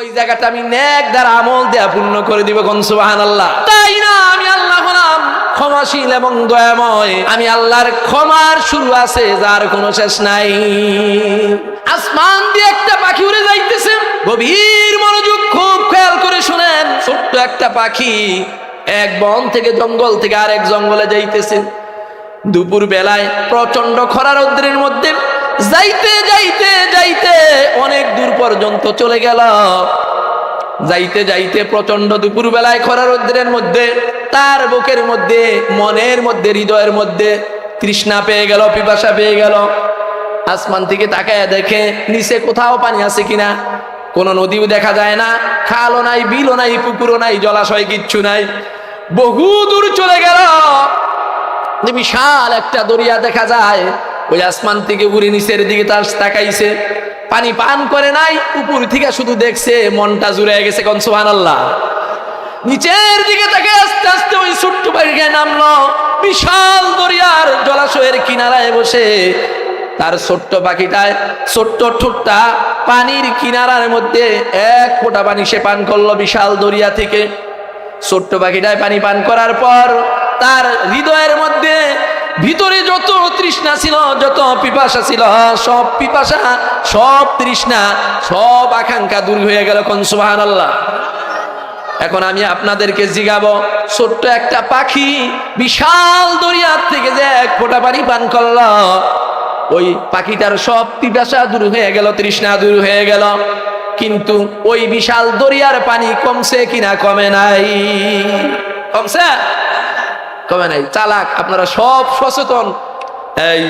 ওই জায়গাটা আমি নেক দ্বারা আমল দেয়া পূর্ণ করে দিব কোন সুবাহান আল্লাহ তাই না? আমি আল্লাহ হলাম। ক্ষমাশীল এবং দয়াময়। আমি আল্লাহর ক্ষমার শুরু আছে যার কোনো শেষ নাই। আসমান দিয়ে একটা পাখি উড়ে যাইতেছে। গভীর মনোযোগ খুব খেয়াল করে শুনেন। ছোট্ট একটা পাখি এক বন থেকে জঙ্গল থেকে আরেক জঙ্গলে যাইতেছে। দুপুর বেলায় প্রচণ্ড খরা রৌদ্রের মধ্যে যাইতে যাইতে যাইতে অনেক দূর পর্যন্ত চলে গেল। যাইতে যাইতে প্রচণ্ড দুপুর বেলায় খরা রৌদ্রের মধ্যে, তার বুকের মধ্যে, মনের মধ্যে, হৃদয়ের মধ্যে তৃষ্ণা পেয়ে গেল, পিপাসা পেয়ে গেল। আসমান থেকে তাকায় দেখে নিচে কোথাও পানি আছে কিনা? কোনো নদীও দেখা যায় না, খালও নাই, বিলও নাই, পুকুরও নাই, জলাশয় কিচ্ছু নাই। বহু দূর চলে গেল। বিশাল একটা দরিয়া দেখা যায়। ওই আসমান থেকে উড়ে নিচের দিকে তার তাকাইছে। পানি পান করে নাই, উপর থেকে শুধু দেখছে মনটা জুড়ে গেছে কোন সুহান আল্লাহ নিচের দিকে তাকে আস্তে আস্তে ওই ছোট্ট পাখিকে নামলো, বিশাল দরিয়ার জলাশয়ের কিনারায় বসে। তার ছোট্ট পাখিটায়, ছোট্ট ঠোঁটটা পানির কিনারার মধ্যে এক ফোঁটা পানি সে পান করল বিশাল দরিয়া থেকে। ছোট্ট পাখিটায় পানি পান করার পর তার হৃদয়ের মধ্যে ভিতরে যত তৃষ্ণা ছিল, যত পিপাসা ছিল, সব পিপাসা, সব তৃষ্ণা, সব আকাঙ্ক্ষা দূর হয়ে গেল কোন সুবাহান আল্লাহ এখন আমি আপনাদেরকে জিগাবো, ছোট্ট একটা পাখি বিশাল দরিয়ার থেকে যে এক ফোঁটা পানি পান করল। ওই পাখিটার সব পিপাসা দূর হয়ে গেল, তৃষ্ণা দূর হয়ে গেল। কিন্তু ওই বিশাল দরিয়ার পানি কমছে কিনা, কমে নাই। কমছে? কমে নাই। চালাক, আপনারা সব সচেতন। এই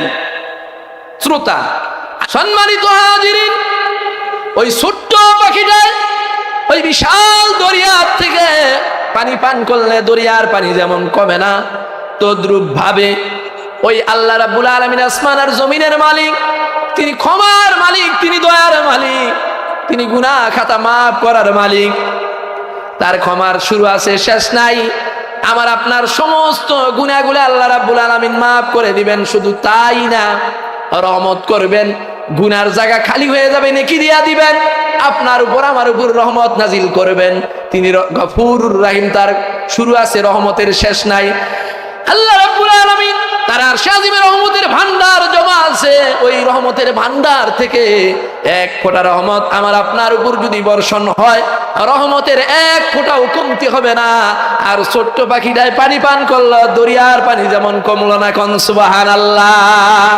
শ্রোতা, সম্মানিত হাজিরিন, ওই ছোট্ট পাখিটায় ওই বিশাল দরিয়ার থেকে পানি পান করলে দরিয়ার পানি যেমন কমে না তদ্রুপ ভাবে ওই আল্লাহ রাব্বুল আলামিন আসমান আর জমিনের মালিক, তিনি ক্ষমার মালিক, তিনি দয়ার মালিক, তিনি গুনাহ খাতা মাফ করার মালিক। তার ক্ষমার শুরু আছে, শেষ নাই। আমার আপনার সমস্ত গুণাগুলো আল্লাহ রাব্বুল আলামিন মাফ করে দিবেন, শুধু তাই না, রহমত করবেন, গুনার জায়গা খালি হয়ে যাবে, নেকি দিয়া দিবেন, আপনার উপর আমার উপর রহমত নাজিল করবেন। তিনি গফুর রাহিম তার শুরু আছে, রহমতের শেষ নাই। আল্লাহ রাব্বুল আলামিন, তার আর শাজিমের রহমতের ভান্ডার জমা আছে। ওই রহমতের ভান্ডার থেকে এক ফোঁটা রহমত আমার আপনার উপর যদি বর্ষণ হয়, রহমতের এক ফোঁটাও কমতি হবে না। আর ছোট্ট পাখিটায় পানি পান করল, দরিয়ার পানি যেমন কমলো না কন সুবাহান আল্লাহ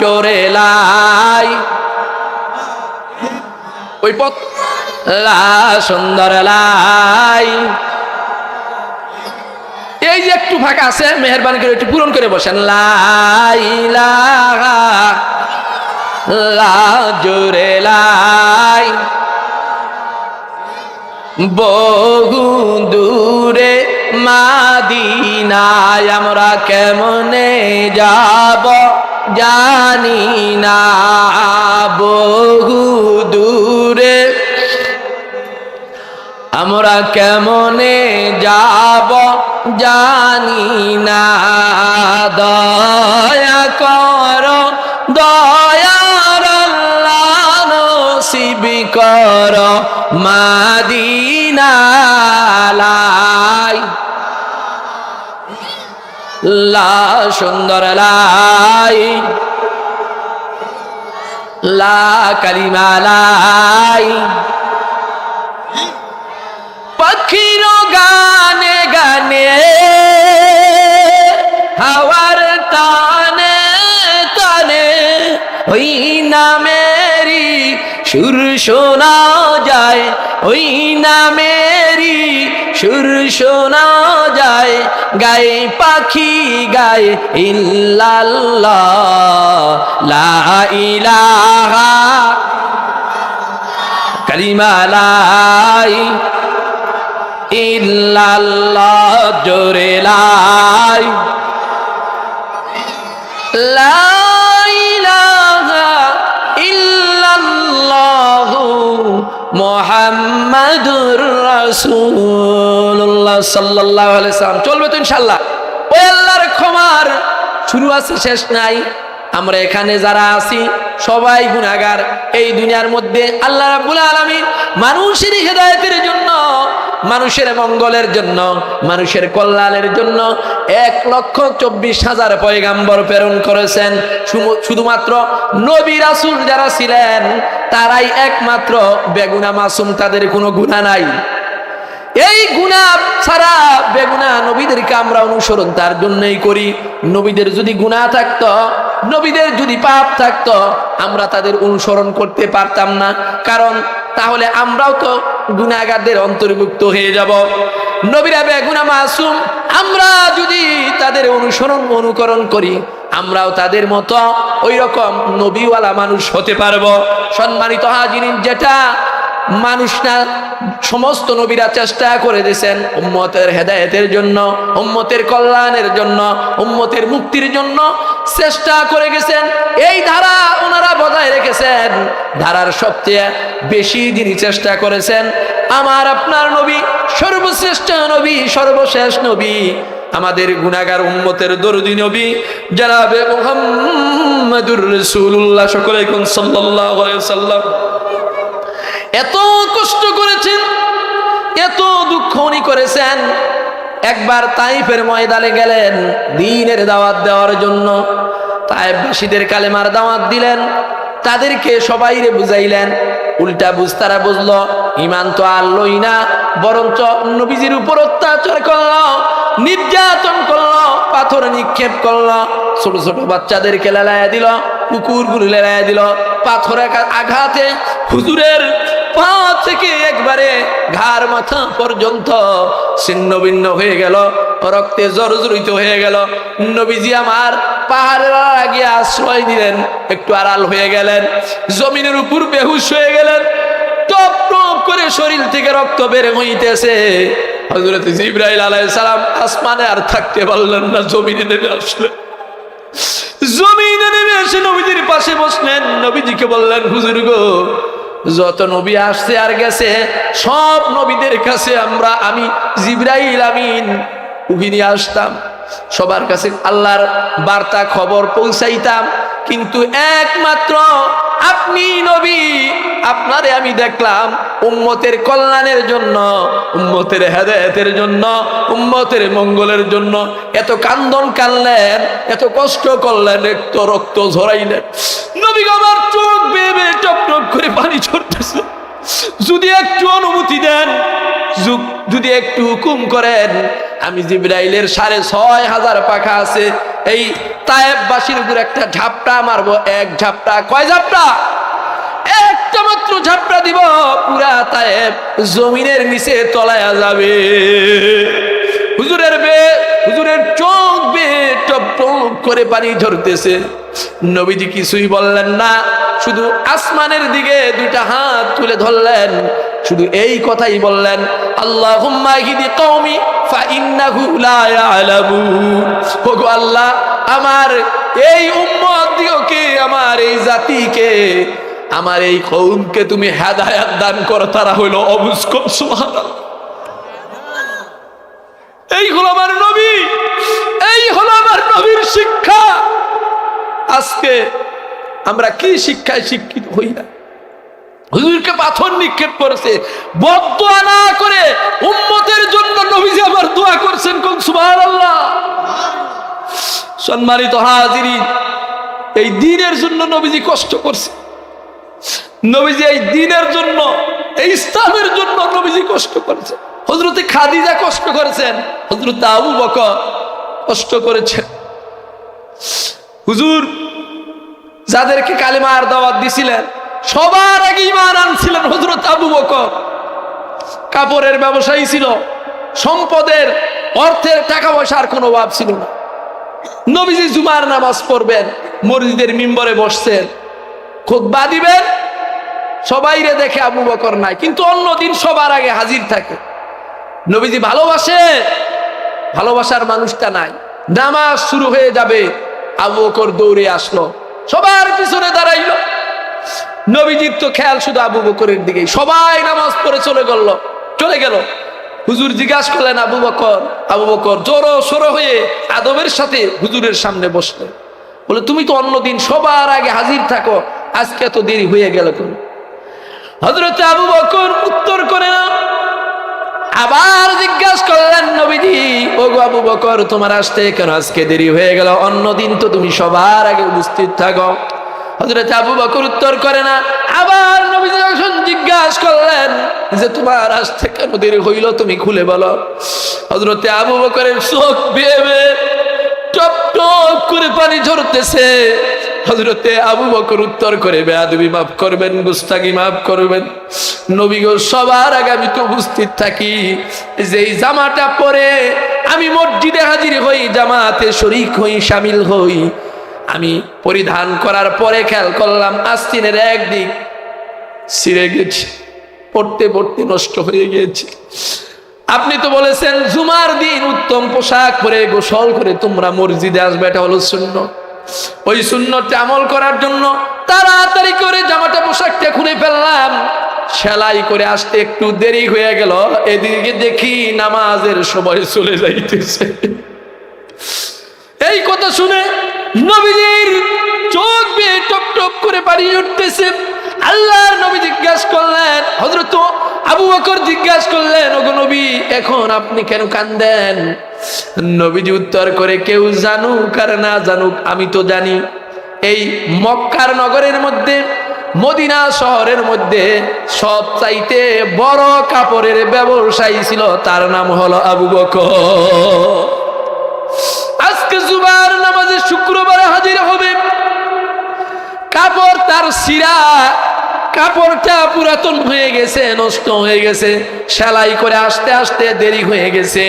জোরে লাই। ওই পথ লা সুন্দর লাই। এই যে একটু ফাঁকা আছে, মেহরবানি করে একটু পূরণ করে বসেন। লাইলা জোরে লাই। বহু দূরে মাদিনায় আমরা কেমনে যাব জানি না। বহু দূরে আমরা কেমনে যাব জানি না দয়া কর, দয়ার নসিব কর মাদিনালাই লা সুন্দর লাই লা কালিমা লাই। পাখির গানে গানে হাওয়ার টানে টানে ওই নামেরি সুর শোনা যায়, ওই নামেরি সুর শোনা যায় গায়ে পাখি গায়ে ইল্লাল্লাহ, লা ইলাহা, কালিমা লাই ইল্লাল্লাহ চলবে তো ইনশাআল্লাহ। ওই আল্লাহর ক্ষমার শুরু আছে, শেষ নাই। আমরা এখানে যারা আছি, সবাই গুণাগার এই দুনিয়ার মধ্যে আল্লাহ রাব্বুল আলামিন মানুষের হেদায়েতের জন্য মানুষের মঙ্গলের জন্য, মানুষের কল্যাণের জন্য এক লক্ষ চব্বিশ হাজার পয়গাম্বর প্রেরণ করেছেন। শুধুমাত্র নবী রাসুল যারা ছিলেন, তারাই একমাত্র বেগুনা মাসুম, তাদের কোনো গুণা নাই। এই গুণা ছাড়া বেগুনা নবীদেরকে আমরা অনুসরণ তার জন্যই করি। নবীদের যদি গুণা থাকতো, নবীদের যদি পাপ থাকতো, আমরা তাদের অনুসরণ করতে পারতাম না। কারণ তাহলে আমরাও তো গুণাগারদের অন্তর্ভুক্ত হয়ে যাব। নবীরা বেগুনা মাসুম, আমরা যদি তাদের অনুসরণ অনুকরণ করি, আমরাও তাদের মতো ওই রকম নবীওয়ালা মানুষ হতে পারব। সম্মানিত হাজিরিন, যেটা মানুষ না সমস্ত নবীরা চেষ্টা করে দিয়েছেন উম্মতের হেদায়েতের জন্য, উম্মতের কল্যাণের জন্য, উম্মতের মুক্তির জন্য চেষ্টা করে গেছেন। এই ধারা ওনারা বজায় রেখেছেন। ধারার সবচেয়ে বেশি যিনি চেষ্টা করেছেন, আমার আপনার নবী, সর্বশ্রেষ্ঠ নবী, সর্বশেষ নবী, আমাদের গুনাগার উম্মতের দরদি নবী, জানাবে মুহাম্মাদুর রাসূলুল্লাহ সকলে আলাইহি সাল্লাম এত কষ্ট করেছেন, এত দুঃখ উনি করেছেন। একবার তাইফের ময়দানে গেলেন দিনের দাওয়াত দেওয়ার জন্য। তাইফবাসীদের কালেমার দাওয়াত দিলেন, তাদেরকে সবাইরে বুঝাইলেন। উল্টা বুঝ তারা বুঝলো ইমান তো আর লই না, বরঞ্চ নবীজির উপর অত্যাচার করল, নির্যাতন করল, পাথর নিক্ষেপ করল। ছোট ছোট বাচ্চাদেরকে লেলাইয়া দিল, কুকুরগুলো লেলাইয়া দিল, পাথর আঘাতে হুজুরের পা থেকে একবারে ঘাড় মাথা পর্যন্ত ছিন্ন ভিন্ন হয়ে গেল, রক্তে জর্জরিত হয়ে গেল। নবীজি আমার পাহাড়ের আগে আশ্রয় দিলেন একটু আড়াল হয়ে গেলেন, জমিনের উপর বেহুশ হয়ে গেলেন, টপ টপ করে শরীর থেকে রক্ত বের হইতেছে। হজরত ইব্রাহিম আলাইহিস সালাম আসমানে আর থাকতে পারলেন না, জমিনে নেমে আসলেন। জমিনে নেমে এসে নবীজির পাশে বসলেন, নবীজিকে বললেন, হুজুর গো যত নবী আসছে আর গেছে, সব নবীদের কাছে আমরা, আমি জিব্রাইল আমিন উহি নিয়ে আসতাম। সবার কাছে আল্লাহর বার্তা খবর পৌঁছাইতাম। কিন্তু একমাত্র আপনি নবী, আপনারে আমি দেখলাম উম্মতের কল্যাণের জন্য, উম্মতের হেদায়েতের জন্য, উম্মতের মঙ্গলের জন্য। এত কান্দন কানলেন এত কষ্ট করলেন, এত রক্ত ঝরাইলেন। নবী আমার চোখ বেয়ে টপ টপ করে পানি ঝরতেছে যদি একটু অনুমতি দেন যদি একটু হুকুম করেন, আমি জিব্রাইলের সাড়ে ছয় হাজার পাখা আছে, এই তায়েববাসীর উপর একটা ঝাপটা মারবো, এক ঝাপটা। কয় ঝাপটা? একটা মাত্র ঝাপটা দিব, পুরা তায়েব জমিনের নিচে তলায়া যাবে। হুজুরের বে হুজুরের চোখ বে টপ করে পানি ঝরতেছে। নবীজি কিছুই বললেন না। শুধু আসমানের দিকে দুইটা হাত তুলে ধরলেন। শুধু এই কথাই বললেন আল্লাহ আল্লাহ, আমার এই উম্মত দিওকে আমার এই জাতিকে আমার এই কৌমকে তুমি হেদায়াত দান করো, তারা হইল অবুস্কম এই হলো আমার নবী, এই হলো আমার নবীর শিক্ষা। আজকে আমরা কি শিক্ষায় শিক্ষিত হই না? হুজুরকে পাথর নিক্ষেপ করেছে বদুয়া না করে উম্মতের জন্য নবীজি আবার দোয়া করছেন কোন সুবহানাল্লাহ? সম্মানিত হাজিরিন, এই দিনের জন্য নবীজি কষ্ট করছে। নবীজি এই দিনের জন্য, এই ইসলামের জন্য নবীজি কষ্ট করেছে। হজরতে খাদিজা কষ্ট করেছেন হজরত আবু বকর কষ্ট করেছেন। হুজুর যাদেরকে কালিমার দাওয়াত দিছিলেন, সবার আগে ইমান আনছিলেন হজরত আবু বকর। কাপড়ের ব্যবসায়ী ছিল, সম্পদের, অর্থের টাকা পয়সার কোনো অভাব ছিল না। নবীজি জুমার নামাজ পড়বেন, মসজিদের মিম্বরে বসছেন, খুতবা দিবেন সবাইরে দেখে আবু বকর নাই, কিন্তু অন্য দিন সবার আগে হাজির থাকে। নবীজি ভালোবাসে, ভালোবাসার মানুষটা নাই। নামাজ শুরু হয়ে যাবে, আবু বকর দৌড়ে আসলো। সবার পিছনে দাঁড়াইলো। নবীজির তো খেয়াল শুধু আবু বকরের দিকে সবাই নামাজ পড়ে চলে গেল চলে গেল। হুজুর জিজ্ঞাসা করলেন, আবু বকর আবু বকর, জোরো সরো হয়ে আদবের সাথে হুজুরের সামনে বসলেন বলে, তুমি তো অন্যদিন সবার আগে হাজির থাকো, আজকে এত দেরি হয়ে গেল কেন? হজরত আবু বকর উত্তর আবার জিজ্ঞাসা করলেন নবীজি ও আবু বকর, তোমার আসতে কেন আজকে দেরি হয়ে গেল? অন্যদিন তো তুমি সবার আগে উপস্থিত থাকো। হজরত আবু বকর উত্তর করে না, আবার নবীজি যখন জিজ্ঞাসা করলেন যে, তোমার আসতে কেন দেরি হইল তুমি খুলে বলো? হজরতে আবু বকরের চোখ বেয়ে টপ টপ করে পানি ঝরতেছে। হজরতে আবু বকর উত্তর করে, বেয়াদবি মাফ করবেন গুস্তাকি মাফ করবেন। নবী গো, সবার আগে আমি তো উপস্থিত থাকি। যে এই জামাটা পরে আমি মসজিদে হাজির হই, জামাতে শরিক হই, সামিল হই। আমি পরিধান করার পরে খেয়াল করলাম, আস্তিনের একদিক ছিঁড়ে গেছে, পড়তে পড়তে নষ্ট হয়ে গিয়েছে আপনি তো বলেছেন, জুমার দিন উত্তম পোশাক পরে গোসল করে তোমরা মসজিদে আসবে, এটা হলো শূন্য ওই শূন্যতে আমল করার জন্য তাড়াতাড়ি করে জামাটা পোশাকটা খুলে ফেললাম। সেলাই করে আসতে একটু দেরি হয়ে গেল। এদিকে দেখি নামাজের সময় চলে যাইতেছে। এই কথা শুনে নবীজির চোখ বেয়ে টপ টপ করে বাড়ি উঠতেছে। আল্লাহর নবী জিজ্ঞাসা করলেন হজরত আবু বকর জিজ্ঞাসা করলেন, ওগো নবী, এখন আপনি কেন কান্দেন? নবীজি উত্তর করে, কেউ জানুক আর না জানুক, আমি তো জানি। এই মক্কার নগরের মধ্যে, মদিনা শহরের মধ্যে সব চাইতে বড় কাপড়ের ব্যবসায়ী ছিল, তার নাম হলো আবু বকর। আজকে জুমার নামাজে শুক্রবারে হাজির হবে। কাপড় তার সিরা কাপড়টা পুরাতন হয়ে গেছে, নষ্ট হয়ে গেছে। সেলাই করে আসতে আসতে দেরি হয়ে গেছে।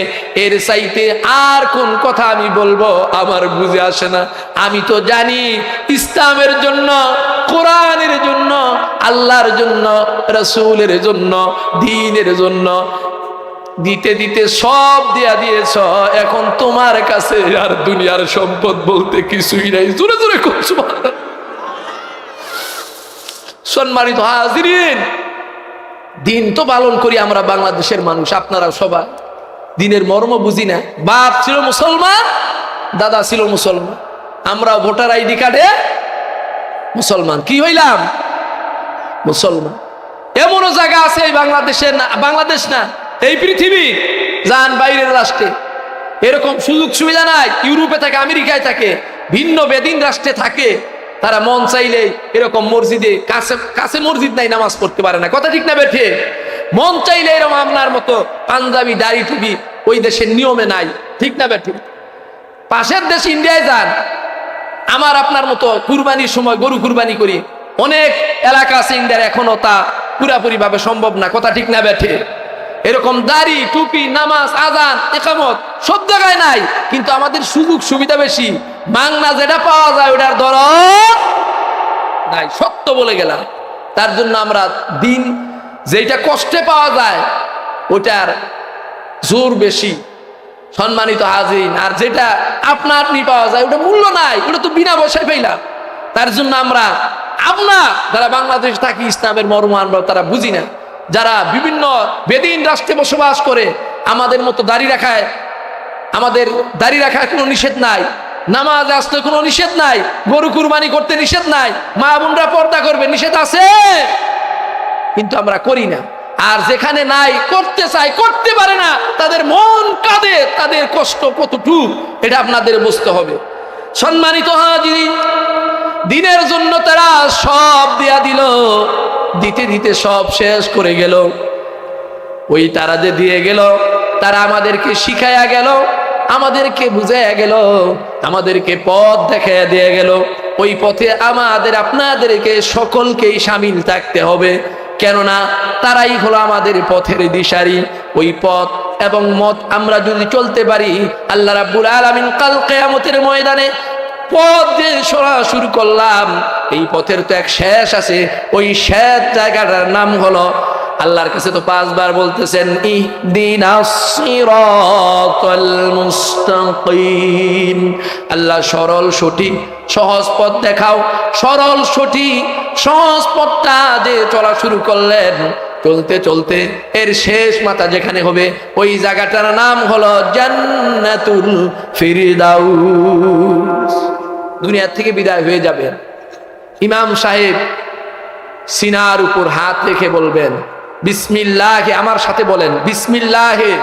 এর চাইতে আর কোন কথা আমি বলব আমার বুঝে আসে না। আমি তো জানি ইসলামের জন্য, কোরআনের জন্য, আল্লাহর জন্য, রসুলের জন্য, দিনের জন্য দিতে দিতে সব দেয়া দিয়েছ। এখন তোমার কাছে আর দুনিয়ার সম্পদ বলতে কিছুই নাই। জোরে জোরে করছ সম্মানিত হাজিরিন, দিন তো পালন করি আমরা বাংলাদেশের মানুষ আপনারা সবাই। দিনের মর্ম বুঝি না। বাপ ছিল মুসলমান, দাদা ছিল মুসলমান। আমরা ভোটার আইডি কার্ডে মুসলমান। কি হইলাম? মুসলমান। এমনও জায়গা আছে এই বাংলাদেশের না বাংলাদেশ না, এই পৃথিবী, যান বাইরের রাষ্ট্রে। এরকম সুযোগ সুবিধা নাই। ইউরোপে থাকে, আমেরিকায় থাকে, ভিন্ন বেদিন রাষ্ট্রে থাকে। তারা মন চাইলে এরকম মসজিদে, কাছে কাছে মসজিদ নাই, নামাজ পড়তে পারে না। কথা ঠিক না বেঠে? মন চাইলে এরকম আপনার মতো পাঞ্জাবি, দাড়ি টুপি ওই দেশের নিয়মে নাই। ঠিক না বেঠে? পাশের দেশ ইন্ডিয়ায় যান। আমার আপনার মতো কুরবানির সময় গরু কুরবানি করি। অনেক এলাকা আছে ইন্ডিয়ার, এখনও তা পুরাপুরি ভাবে সম্ভব না। কথা ঠিক না বেঠে? এরকম দাড়ি, টুপি, নামাজ, আজান, একামত সব জায়গায় নাই। কিন্তু আমাদের সুযোগ সুবিধা বেশি। মাংনা যেটা পাওয়া যায় ওটার দরদ নাই। সত্য বলে গেলাম। তার জন্য আমরা দিন যেটা কষ্টে পাওয়া যায়, ওটার জোর বেশি। সম্মানিত হাজির আর যেটা আপনা আপনি পাওয়া যায়, ওটা মূল্য নাই। ওটা তো বিনা পয়সায় পেলাম তার জন্য আমরা আপনা যারা বাংলাদেশ থাকি, ইসলামের মর্ম আমরা তারা বুঝি না। যারা বিভিন্ন বেদিন রাষ্ট্রে বসবাস করে, আমাদের মতো দাড়ি রাখায়, আমাদের দাড়ি রাখার কোনো নিষেধ নাই, নামাজ আসতে কোনো নিষেধ নাই, গরু কুরবানি করতে নিষেধ নাই, মা বোনরা পর্দা করবে, নিষেধ আছে? কিন্তু আমরা করি না। আর যেখানে নাই, করতে চাই করতে পারে না, তাদের মন কাঁদে, তাদের কষ্ট কতটুকু, এটা আপনাদের বুঝতে হবে। সম্মানিত হাজির দিনের জন্য তারা সব দেয়া দিল। দিতে দিতে সব শেষ করে গেল। ওই তারা যে দিয়ে গেল, তারা আমাদেরকে শিখাইয়া গেল, আমাদেরকে বুঝাইয়া গেল, আমাদেরকে পথ দেখাইয়া দিয়ে গেল। ওই পথে আমাদের, আপনাদেরকে সকলকেই সামিল থাকতে হবে। কেননা তারাই হলো আমাদের পথের দিশারি। ওই পথ এবং মত আমরা যদি চলতে পারি, আল্লাহ রাব্বুল আলামিন কাল কেয়ামতের ময়দানে পথ যে সরা শুরু করলাম, এই পথের তো এক শেষ আছে। ওই শেষ জায়গাটার নাম হলো, আল্লাহর কাছে তো পাঁচবার বলতেছেন মুস্তাকিম। আল্লাহ, সরল, সঠিক, সহজ পথ দেখাও। সরল, সঠিক, সহজ পথটা যে চলা শুরু করলেন, চলতে চলতে এর শেষ মাথা যেখানে হবে, ওই জায়গাটার নাম হলো জান্নাতুল ফিরদাউস। দুনিয়ার থেকে বিদায় হয়ে যাবেন। ইমাম সাহেব সিনার উপর হাত রেখে বলবেন, বিসমিল্লাহে আমার সাথে বলেন, বিসমিল্লাহে।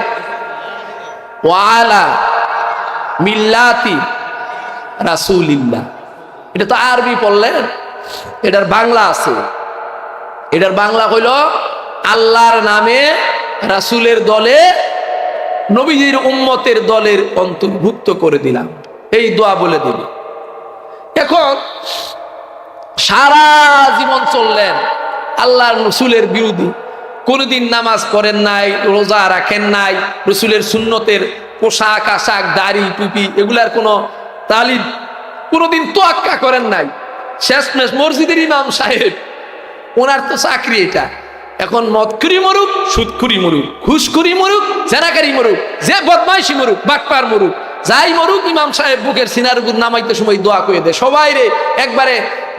ওয়ালা মিল্লাতি রাসুলিল্লাহ। এটা তো আরবি পড়লেন এটার বাংলা আছে। এটার বাংলা হইল, আল্লাহর নামে রাসুলের দলে, নবীজির উম্মতের দলের অন্তর্ভুক্ত করে দিলাম। এই দোয়া বলে দিল এখন সারা জীবন চললেন আল্লাহর রসুলের বিরোধী। কোনোদিন নামাজ পড়েন নাই, রোজা রাখেন নাই, রসুলের সুন্নতের পোশাক, আশাক, দাড়ি, টুপি এগুলার কোনো তালিম কোনোদিন তোয়াক্কা করেন নাই। শেষমেশ মসজিদের ইমাম সাহেব, ওনার তো চাকরি এটা। এখন মদকুরি মরুক সুদকুরি মরুক ঘুষকুরি মরুক, জেনাকারি মরুক, যে বদমাইশি মরুক, বাটপার মরুক যাই মরুক, ইমাম সাহেব বুকের সিনার উপর নামাইতে সময় দোয়া কয়ে দেয়। সবাই রে, একবারে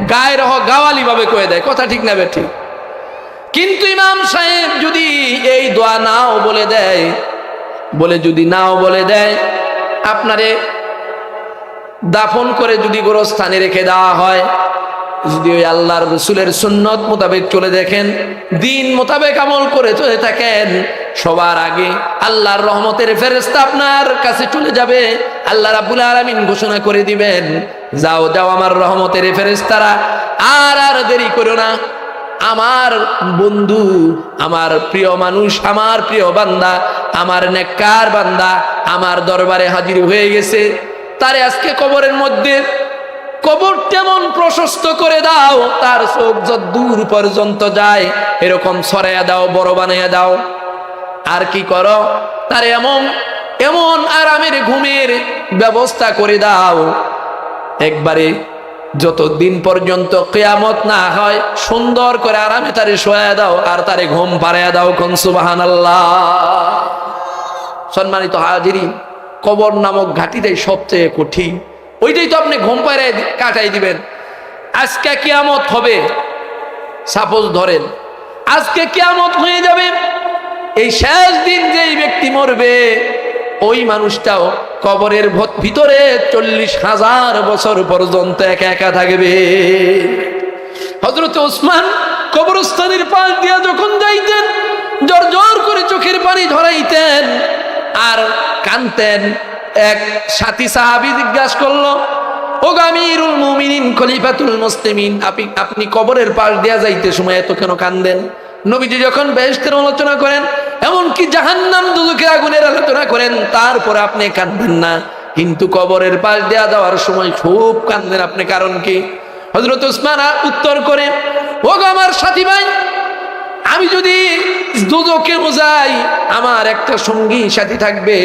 গায়ের হ গাওয়ালি ভাবে কয়ে দেয়। কথা ঠিক না ঠিক? কিন্তু ইমাম সাহেব যদি এই দোয়া নাও বলে দেয়, বলে যদি নাও বলে দেয়, আপনারে দাফন করে যদি গোরস্থানে রেখে দেওয়া হয় যদি ওই আল্লাহর রসুলের সুন্নত মোতাবেক চলে দেখেন, দিন মোতাবেক আমল করে চলে থাকেন, সবার আগে আল্লাহর রহমতের ফেরেস্তা আপনার কাছে চলে যাবে, আল্লাহ রাবুল আলমিন ঘোষণা করে দিবেন, যাও যাও আমার রহমতের ফেরেস্তারা আর আর দেরি করো না। আমার বন্ধু, আমার প্রিয় মানুষ, আমার প্রিয় বান্দা, আমার নেককার বান্দা, আমার দরবারে হাজির হয়ে গেছে। তারে আজকে কবরের মধ্যে কবর তেমন প্রশস্ত করে দাও, তার চোখ যত দূর পর্যন্ত যায়, এরকম সরাইয়া দাও, বড় বানাইয়া দাও। আর কি করো? তার এমন এমন আরামের ঘুমের ব্যবস্থা করে দাও। একবারে যতদিন পর্যন্ত কেয়ামত না হয়, সুন্দর করে আরামে তারে শোয়া দাও, আর তারে ঘুম পাড়াইয়া দাও কোন সুবাহান সম্মানিত হাজিরি কবর নামক ঘাটিটাই সবচেয়ে কঠিন। ওইটাই তো আপনি ঘুম পাড়ায় কাটাই দিবেন। আজকে কেয়ামত হবে সাপোজ ধরেন, আজকে কেয়ামত হয়ে যাবে, এই শেষ দিন যেই ব্যক্তি মরবে, ওই মানুষটাও কবরের ভত- ভিতরে চল্লিশ হাজার বছর পর্যন্ত একা একা থাকবে। হজরত ওসমান কবরস্থানের পাশ দিয়া যখন যাইতেন জর জর করে চোখের পানি ধরাইতেন আর কানতেন এক সাথী সাহাবি জিজ্ঞাসা করল ও গামিরুল মুমিনিন, খলিফাতুল মুসলিমিন, আপনি আপনি কবরের পাশ দেয়া যাইতে সময় এত কেন কান্দেন? নবীজি যখন বেহেশতের আলোচনা করেন, এমনকি জাহান্নাম দুদুকের আগুনের আলোচনা করেন, তারপরে আপনি কান্দেন না। কিন্তু কবরের পাশ দেয়া যাওয়ার সময় খুব কান্দেন। আপনি কারণ কি? হজরত উসমান উত্তর করে ও গো আমার সাথী ভাই, আমি যদি দুদকে বোঝাই আমার একটা সঙ্গী সাথী থাকবে,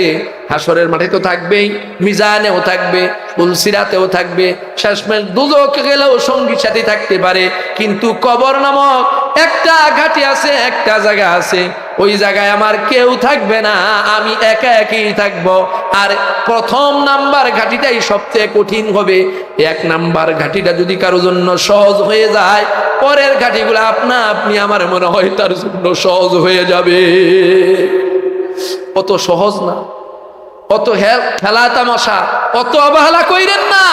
হাসরের মাঠে তো থাকবেই, মিজানেও থাকবে, উলসিরাতেও থাকবে। শেষমেশ দুদকে গেলেও সঙ্গী সাথী থাকতে পারে, কিন্তু কবর নামক একটা ঘাটি আছে, একটা জায়গা আছে। ওই জায়গায় আমার কেউ থাকবে না, আমি একা একই থাকব। আর প্রথম নাম্বার ঘাটিটাই সবচেয়ে কঠিন হবে। এক নাম্বার ঘাটিটা যদি কারও জন্য সহজ হয়ে যায়, পরের ঘাটিগুলো আপনা আপনি আমার মনে হয় তার জন্য সহজ হয়ে যাবে। অত সহজ না। অত খেলা তামাশা, অত অবহেলা কইরেন না।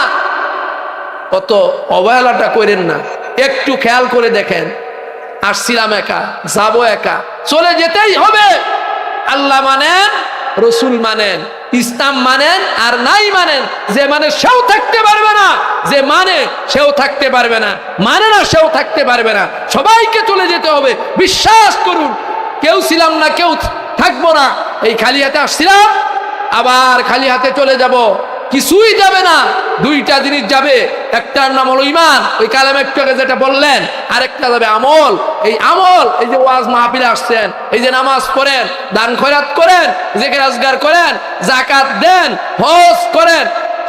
অত অবহেলাটা করেন না। একটু খেয়াল করে দেখেন। আসছিলাম একা, যাব একা। চলে যেতেই হবে। আল্লাহ মানেন, রসুল মানেন, ইসলাম মানেন, আর নাই মানেন। যে মানে সেও থাকতে পারবে না, যে মানে সেও থাকতে পারবে না। মানে না সেও থাকতে পারবে না। সবাইকে চলে যেতে হবে। বিশ্বাস করুন, কেউ ছিলাম না, কেউ থাকব না। এই খালি হাতে আসছিলাম, আবার খালি হাতে চলে যাব। কিছুই যাবে না। দুইটা জিনিস যাবে। একটার নাম হলো ইমান ওই কালাম একটু আগে যেটা বললেন, আরেকটা যাবে আমল। এই আমল, এই যে ওয়াজ মাহফিলে আসছেন, এই যে নামাজ পড়েন, দান খয়রাত করেন জেকে রাজগার করেন জাকাত দেন, হজ করেন,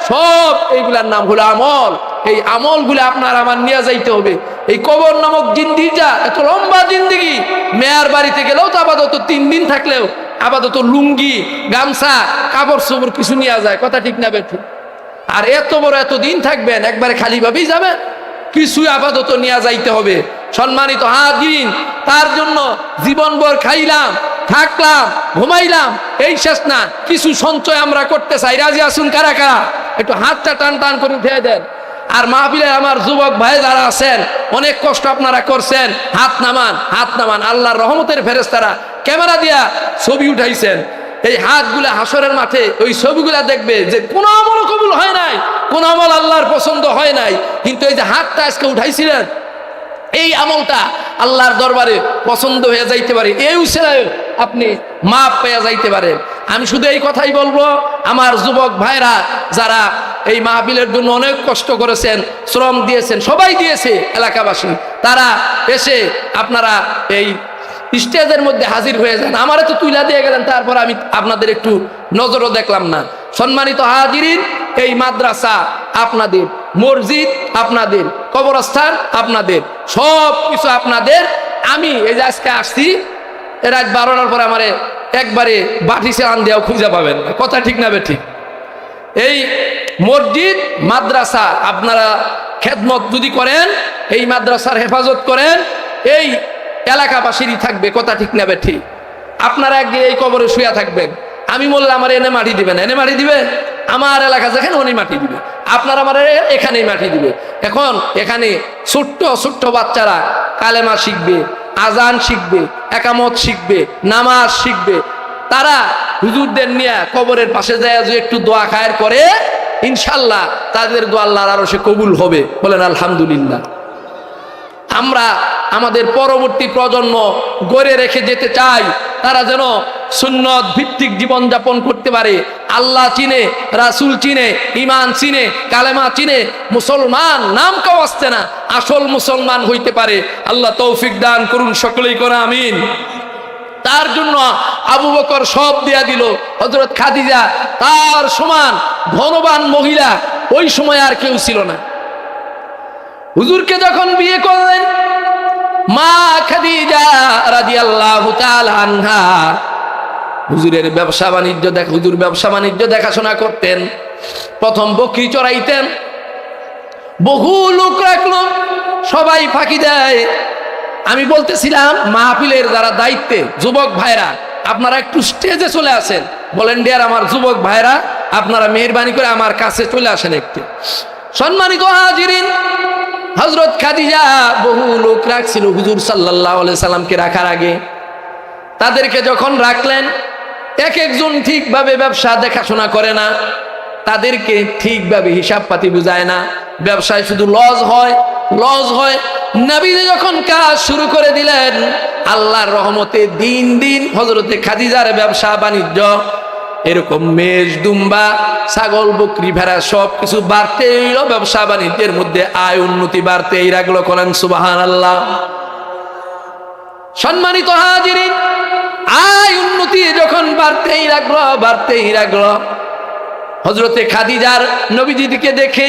সব এইগুলার নাম হলো আমল। এই আমলগুলো আপনার আমার নিয়ে যাইতে হবে। এই কবর নামক জিন্দিটা এত লম্বা জিন্দিগি, মেয়ার বাড়িতে গেলেও তো আপাতত তিন দিন থাকলেও আপাতত লুঙ্গি, গামছা, কাপড় চোপড় কিছু নিয়ে যায়, কথা ঠিক না বেঠু। আর এত বড় এত দিন থাকবেন, একবারে খালি ভাবেই যাবেন। কিছু আপাতত নিয়ে যাইতে হবে। সম্মানিত দিন তার জন্য জীবনভর খাইলাম, থাকলাম, ঘুমাইলাম, এই শেষ না, কিছু সঞ্চয় আমরা করতে চাই। রাজি আসুন কারা কারা? একটু হাতটা টান টান করে উঠে দেন। আর মাহফিলে আমার যুবক ভাই যারা আছেন, অনেক কষ্ট আপনারা করছেন। হাত নামান হাত নামান, আল্লাহর রহমতের ফেরেস্তারা ক্যামেরা দিয়া ছবি উঠাইছেন। এই হাতগুলা হাসরের মাঠে, ওই ছবিগুলা দেখবে যে কোন আমল কবুল হয় নাই, কোন আমল আল্লাহর পছন্দ হয় নাই। কিন্তু এই যে হাতটা আজকে উঠাইছিলেন, এই আমলটা আল্লাহর দরবারে পছন্দ হয়ে যাইতে পারে। এই উসেলায় আপনি মাপ পেয়ে যাইতে পারেন। আমি শুধু এই কথাই বলব, আমার যুবক ভাইরা যারা এই মাহবিলের জন্য অনেক কষ্ট করেছেন, শ্রম দিয়েছেন, সবাই দিয়েছে এলাকাবাসী। তারা এসে আপনারা এই স্টেজের মধ্যে হাজির হয়ে যান। আমারে তো তুইলা দিয়ে গেলেন, তারপর আমি আপনাদের একটু নজরও দেখলাম না। সম্মানিত হাজিরিন, এই মাদ্রাসা আপনাদের, মসজিদ আপনাদের, কবরস্থান আপনাদের, সব কিছু আপনাদের। আমি এই যে আজকে আসছি আজ বারোটার পরে আমারে একবারে বাটি আন দেওয়া খুঁজে পাবেন। কথা ঠিক না ঠিক? এই মসজিদ, মাদ্রাসা আপনারা খেদমত যদি করেন, এই মাদ্রাসার হেফাজত করেন, এই এলাকাবাসীরই থাকবে, কথা ঠিক নেবে ঠিক আপনারা একদিন এই কবরে শুয়ে থাকবেন। আমি বললে আমার এনে মাটি দিবেন এনে মাটি দিবে? আমার এলাকা যেখানে উনি মাটি দিবে। আপনার আমার এখানেই মাটি দিবে। এখন এখানে ছোট্ট ছোট্ট বাচ্চারা কালেমা শিখবে, আজান শিখবে, একামত শিখবে, নামাজ শিখবে। তারা হুজুরদের নিয়ে কবরের পাশে যায় একটু দোয়া খায়ের করে ইনশাল্লাহ তাদের দোয়া আল্লাহর আরও সে কবুল হবে। বলেন, আলহামদুলিল্লাহ। আমরা আমাদের পরবর্তী প্রজন্ম গড়ে রেখে যেতে চাই। তারা যেন সুন্নত ভিত্তিক জীবন যাপন করতে পারে। আল্লাহ চিনে, রাসুল চিনে ইমান চিনে, কালেমা চিনে। মুসলমান নাম কেউ আসছে না, আসল মুসলমান হইতে পারে। আল্লাহ তৌফিক দান করুন সকলেই করে, আমিন। তার জন্য আবু বকর সব দেয়া দিল। হজরত খাদিজা, তার সমান ধনবান মহিলা ওই সময় আর কেউ ছিল না। হুজুরকে যখন বিয়ে করলেন, মা খাদিজা রাদিয়াল্লাহু তাআলা আনহা হুজুরের ব্যবসা বাণিজ্য দেখ, হুজুর ব্যবসা বাণিজ্য দেখাশোনা করতেন, প্রথম বকরি চড়াইতেন। বহু লোক রাখল, সবাই ফাঁকি দেয়। আমি বলতেছিলাম, মাহফিলের যারা দায়িত্বে, যুবক ভাইরা, আপনারা একটু স্টেজে চলে আসেন। বলেন, ডিয়ার আমার যুবক ভাইরা, আপনারা মেহরবানি করে আমার কাছে চলে আসেন একটু। সম্মানিত হাজিরিন হজরত খাদিজা বহু লোক রাখছিল হুজুর সাল্লাহ সাল্লামকে রাখার আগে। তাদেরকে যখন রাখলেন, এক একজন ঠিকভাবে ব্যবসা দেখাশোনা করে না, তাদেরকে ঠিকভাবে হিসাব পাতি বুঝায় না। ব্যবসায় শুধু লস হয় লস হয়। নবীজি যখন কাজ শুরু করে দিলেন, আল্লাহর রহমতে দিন দিন হজরতে খাদিজার ব্যবসা বাণিজ্য এরকম মেষ, দুম্বা, ছাগল, বকরি, ভেড়া সব কিছু বাড়তে ব্যবসা বাণিজ্যের মধ্যে আয় উন্নতি বাড়তে এই রাখল করেন সুবাহান আল্লাহ সম্মানিত হাজিরিন, আয় উন্নতি যখন বাড়তেই লাগল বাড়তেই লাগল হজরতে খাদিজার নবীজিদিকে দেখে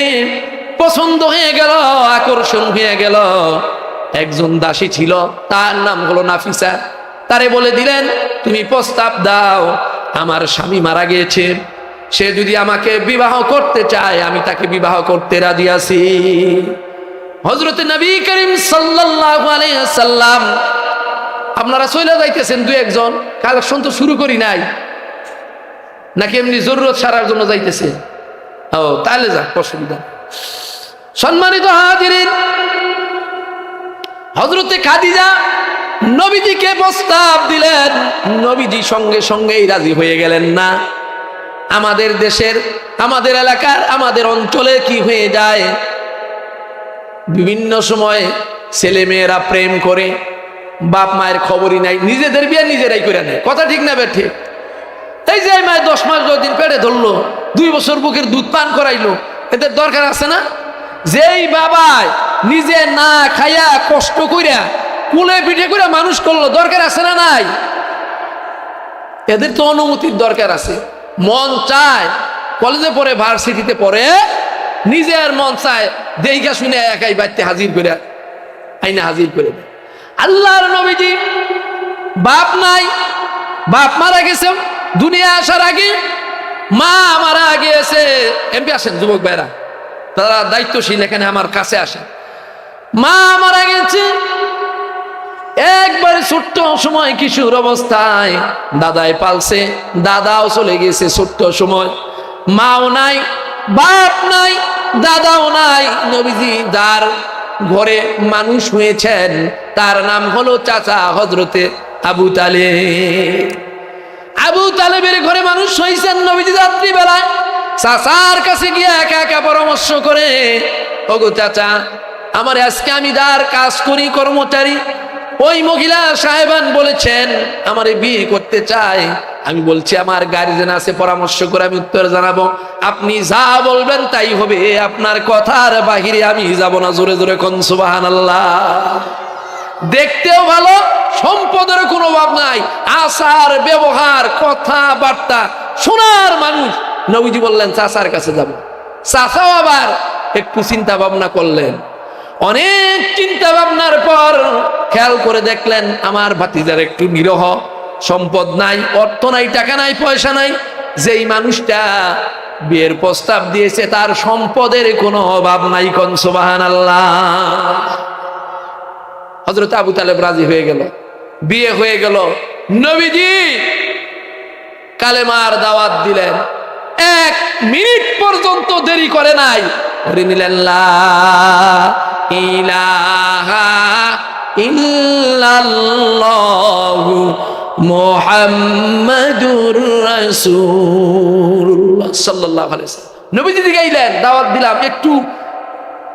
পছন্দ হয়ে গেল, আকর্ষণ হয়ে গেল। একজন দাসী ছিল, তার নাম হলো নাফিসা। তারে বলে দিলেন, তুমি প্রস্তাব দাও আমার স্বামী মারা গিয়েছে। সে যদি আমাকে বিবাহ করতে চায়, আমি তাকে বিবাহ করতে রাজি আছি। হজরতে নবী করিম সাল্লাম আপনারা চলে যাইতেছেন দু একজন কালেকশন তো শুরু করি নাই। নাকি এমনি জরুরত সারার জন্য যাইতেছে? ও, তাহলে যাক, অসুবিধা সম্মানিত হাজিরিন হজরতে খাদিজা নবীজিকে প্রস্তাব দিলেন, নবীজি সঙ্গে সঙ্গেই রাজি হয়ে গেলেন না। আমাদের দেশের, আমাদের এলাকার, আমাদের অঞ্চলে কি হয়ে যায়? বিভিন্ন সময় ছেলে মেয়েরা প্রেম করে, বাপ মায়ের খবরই নাই, নিজেদের বিয়ে নিজেরাই করে নেয়। কথা ঠিক না বেঠে? এই যে মায়ের দশ মাস দশ দিন পেটে ধরলো, দুই বছর বুকের দুধ পান করাইলো, এদের দরকার আছে না? যেই বাবায় নিজে না খাইয়া কষ্ট কইরা কুলে পিঠে করে মানুষ করল, দরকার আছে না নাই? এদের তো অনুমতির দরকার আছে। মন চায়, কলেজে পড়ে, ভার্সিটিতে পড়ে, নিজের মন চায় দেখা শুনে একাই বাড়িতে হাজির করে, আইনা হাজির করে আল্লাহর নবীজি, বাপ নাই, বাপ মারা গেছে, দুনিয়া আসার আগে, মা মারা গিয়েছে। এমপি আসেন, যুবক ভাইরা, তারা দায়িত্বশীল, এখানে আমার কাছে আসেন। মা মারা গেছে একবারে ছোট্ট সময় কিশোর অবস্থায় দাদাই পালছে, দাদাও চলে গেছে ছোট্ট সময়। মাও নাই, বাপ নাই, দাদাও নাই। নবীজি যার ঘরে মানুষ হয়েছেন, তার নাম হলো চাচা হজরতে আবু তালে আবু তালেবের ঘরে মানুষ হয়েছেন নবীজি রাত্রি বেলায় চাচার কাছে গিয়ে একা একা পরামর্শ করে, ওগো চাচা, আমার আজকে আমি যার কাজ করি, কর্মচারী ওই মহিলা সাহেবান বলেছেন, আমারে বিয়ে করতে চাই। আমি বলছি, আমার গার্জেন আছে, পরামর্শ করে আমি উত্তর জানাব। আপনি যা বলবেন তাই হবে। আপনার কথার বাহিরে আমি যাব না। জোরে জোরে কনসুবাহান আল্লাহ দেখতেও ভালো, সম্পদের কোনো অভাব নাই। আচার, ব্যবহার, কথাবার্তা। শোনার মানুষ। নবীজি বললেন, চাচার কাছে যাব। চাচাও আবার একটু চিন্তা ভাবনা করলেন। অনেক চিন্তা ভাবনার পর খেয়াল করে দেখলেন আমার ভাতিজার একটু নিরহ, সম্পদ নাই, অর্থ নাই, টাকা নাই, পয়সা নাই। যেই মানুষটা বিয়ের প্রস্তাব দিয়েছে, তার সম্পদের কোনো অভাব নাই কনসবাহান আল্লাহ হজরত আবু তালেব রাজি হয়ে গেল, বিয়ে হয়ে গেল। নবীজি কালেমার দাওয়াত দিলেন। এক মিনিট পর্যন্ত দেরি করে নাই। করে নিলেন ইল্লাল্লাহু মুহাম্মাদুর আলাইহি ওয়াসাল্লাম। নবীজি গাইলেন, দাওয়াত দিলাম, একটু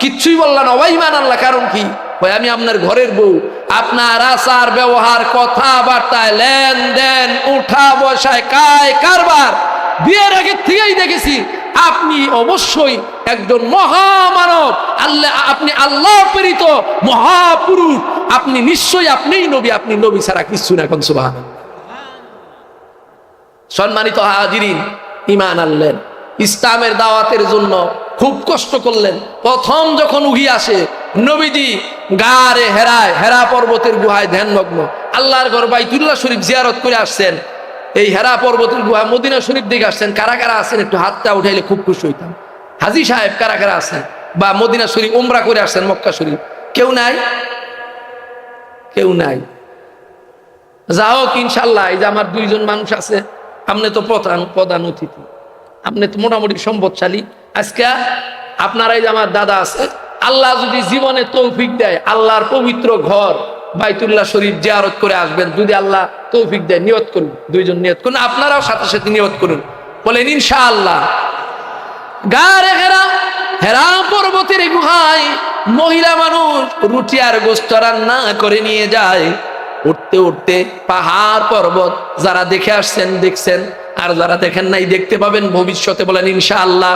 কিচ্ছুই বললাম অবাইমান আল্লাহ কারণ কি? ওই আমি আপনার ঘরের বউ। আপনার আচার ব্যবহার, কথাবার্তায় লেনদেন উঠা বসায় কায় কারবার বিয়ের আগে থেকেই দেখেছি আপনি অবশ্যই একজন মহামানব। আল্লাহ, আপনি আল্লাহ প্রেরিত মহাপুরুষ। আপনি নিশ্চয়ই আপনিই নবী, আপনি নবী ছাড়া কিছু না এখন সুবাহ সম্মানিত হাজিরিন ইমান আনলেন। ইসলামের দাওয়াতের জন্য খুব কষ্ট করলেন। প্রথম যখন উহি আসে, নবীজি গারে হেরায়, হেরা পর্বতের গুহায় ধ্যানমগ্ন। আল্লাহর ঘর বাইতুল্লাহ শরীফ জিয়ারত করে আসছেন। এই হেরা পর্বতের গুহা মদিনা শরীফ দিকে আসছেন, কারা কারা আছেন? একটু হাতটা উঠাইলে খুব খুশি হইতাম। হাজি সাহেব কারা কারা আছেন? বা মদিনা শরীফ উমরা করে আসছেন, মক্কা শরীফ। কেউ নাই? কেউ নাই। যা হোক, ইনশাল্লাহ, এই যে আমার দুইজন মানুষ আছে, আপনি তো প্রধান প্রধান অতিথি। আপনি তো মোটামুটি সম্পদশালী। আজকে আপনার এই যে আমার দাদা আছে, আল্লাহ যদি জীবনে তৌফিক দেয়, আল্লাহর পবিত্র ঘর বাইতুল্লাহ শরীফ জিয়ারত করে আসবেন, যদি আল্লাহ তৌফিক দেয়, নিয়ত করুন। দুইজন নিয়ত করুন, আপনারাও সাথে সাথে নিয়ত করুন। বলেন, ইনশাআল্লাহ। গারে হেরা হেরা পর্বতের গুহায় মহিলা মানুষ রুটি গোস্ত রান্না করে নিয়ে যায়। উঠতে উঠতে পাহাড় পর্বত, যারা দেখে আসছেন, দেখছেন, আর যারা দেখেন নাই, দেখতে পাবেন ভবিষ্যতে, বলেন, ইনশাআল্লাহ।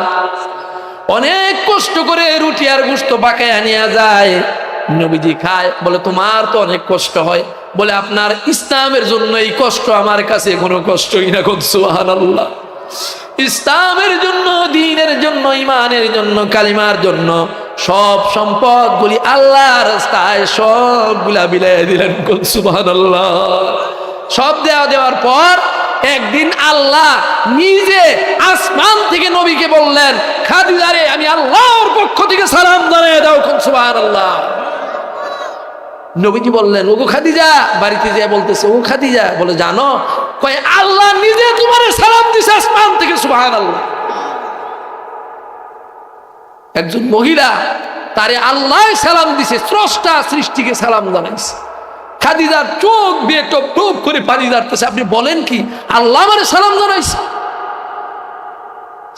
অনেক কষ্ট করে রুটি আর গোস্ত পাকায় নিয়ে যায়। নবীজি খায়, বলে, তোমার তো অনেক কষ্ট হয়। বলে, আপনার ইসলামের জন্য এই কষ্ট, আমার কাছে কোনো কষ্টই না কোন সুবহানাল্লাহ। ইসলামের জন্য, দিনের জন্য ইমানের জন্য, কালিমার জন্য সব সম্পদ গুলি আল্লাহর রাস্তায় সবগুলা বিলাই দিলেন সুবহানাল্লাহ। সব দেওয়া দেওয়ার পর একদিন আল্লাহ নিজে আসমান থেকে নবীকে বললেন, খাদিজারে, আমি আল্লাহর পক্ষ থেকে সালাম জানিয়ে দাও কোন সুবহানাল্লাহ। নবীজি বললেন, ওগো খাদিজা, বাড়িতে যেয়ে বলতেছে, ও খাদিজা, বলে, জানো? কয়, আল্লাহ নিজে তোমার সালাম দিছে আসমান থেকে সুবহান আল্লাহ একজন মহিলা তারে আল্লাহ সালাম দিছে, স্রষ্টা সৃষ্টিকে সালাম জানাইছে। খাদিজার চোখ দিয়ে টপ টপ করে পানি দাঁড়তেছে। আপনি বলেন কি? আল্লাহ মানে সালাম জানাইছে।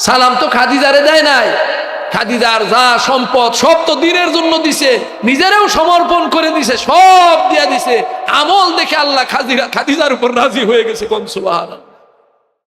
সালাম তো খাদিদারে দেয় নাই। খাদিদার যা সম্পদ সব তো দিনের জন্য দিছে। নিজেরাও সমর্পণ করে দিছে, সব দিয়া দিছে। আমল দেখে আল্লাহ খাদিদার উপর রাজি হয়ে গেছে কোন সুবহানাল্লাহ।